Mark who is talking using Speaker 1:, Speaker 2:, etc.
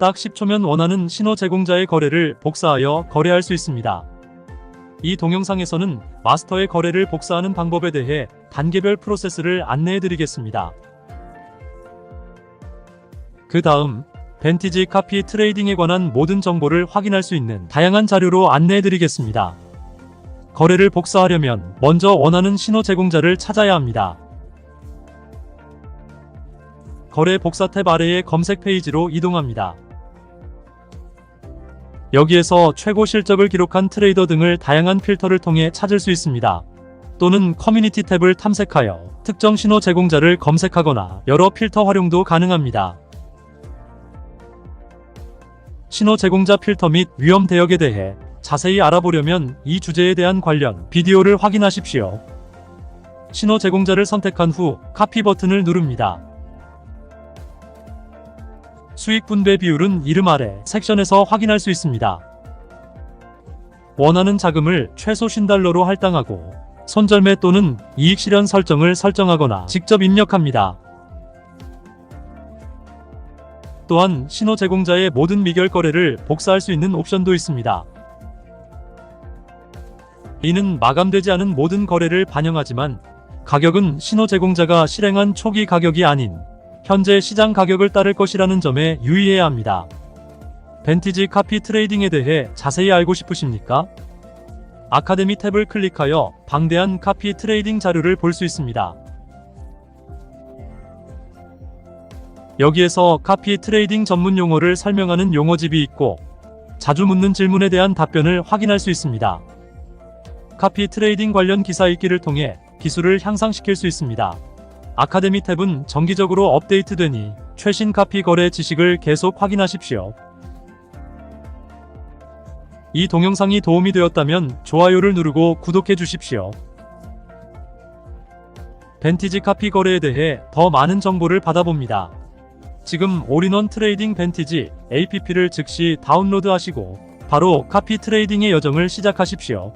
Speaker 1: 딱 10초면 원하는 신호 제공자의 거래를 복사하여 거래할 수 있습니다. 이 동영상에서는 마스터의 거래를 복사하는 방법에 대해 단계별 프로세스를 안내해 드리겠습니다. 그 다음, 벤티지 카피 트레이딩에 관한 모든 정보를 확인할 수 있는 다양한 자료로 안내해 드리겠습니다. 거래를 복사하려면 먼저 원하는 신호 제공자를 찾아야 합니다. 거래 복사 탭 아래의 검색 페이지로 이동합니다. 여기에서 최고 실적을 기록한 트레이더 등을 다양한 필터를 통해 찾을 수 있습니다. 또는 커뮤니티 탭을 탐색하여 특정 신호 제공자를 검색하거나 여러 필터 활용도 가능합니다. 신호 제공자 필터 및 위험 대역에 대해 자세히 알아보려면 이 주제에 대한 관련 비디오를 확인하십시오. 신호 제공자를 선택한 후 카피 버튼을 누릅니다. 수익 분배 비율은 이름 아래 섹션에서 확인할 수 있습니다. 원하는 자금을 최소 50달러로 할당하고 손절매 또는 이익 실현 설정을 설정하거나 직접 입력합니다. 또한 신호 제공자의 모든 미결 거래를 복사할 수 있는 옵션도 있습니다. 이는 마감되지 않은 모든 거래를 반영하지만 가격은 신호 제공자가 실행한 초기 가격이 아닌 현재 시장 가격을 따를 것이라는 점에 유의해야 합니다. 벤티지 카피 트레이딩에 대해 자세히 알고 싶으십니까? 아카데미 탭을 클릭하여 방대한 카피 트레이딩 자료를 볼 수 있습니다. 여기에서 카피 트레이딩 전문 용어를 설명하는 용어집이 있고 자주 묻는 질문에 대한 답변을 확인할 수 있습니다. 카피 트레이딩 관련 기사 읽기를 통해 기술을 향상시킬 수 있습니다. 아카데미 탭은 정기적으로 업데이트되니 최신 카피 거래 지식을 계속 확인하십시오. 이 동영상이 도움이 되었다면 좋아요를 누르고 구독해 주십시오. 벤티지 카피 거래에 대해 더 많은 정보를 받아봅니다. 지금 올인원 트레이딩 벤티지 APP를 즉시 다운로드 하시고 바로 카피 트레이딩의 여정을 시작하십시오.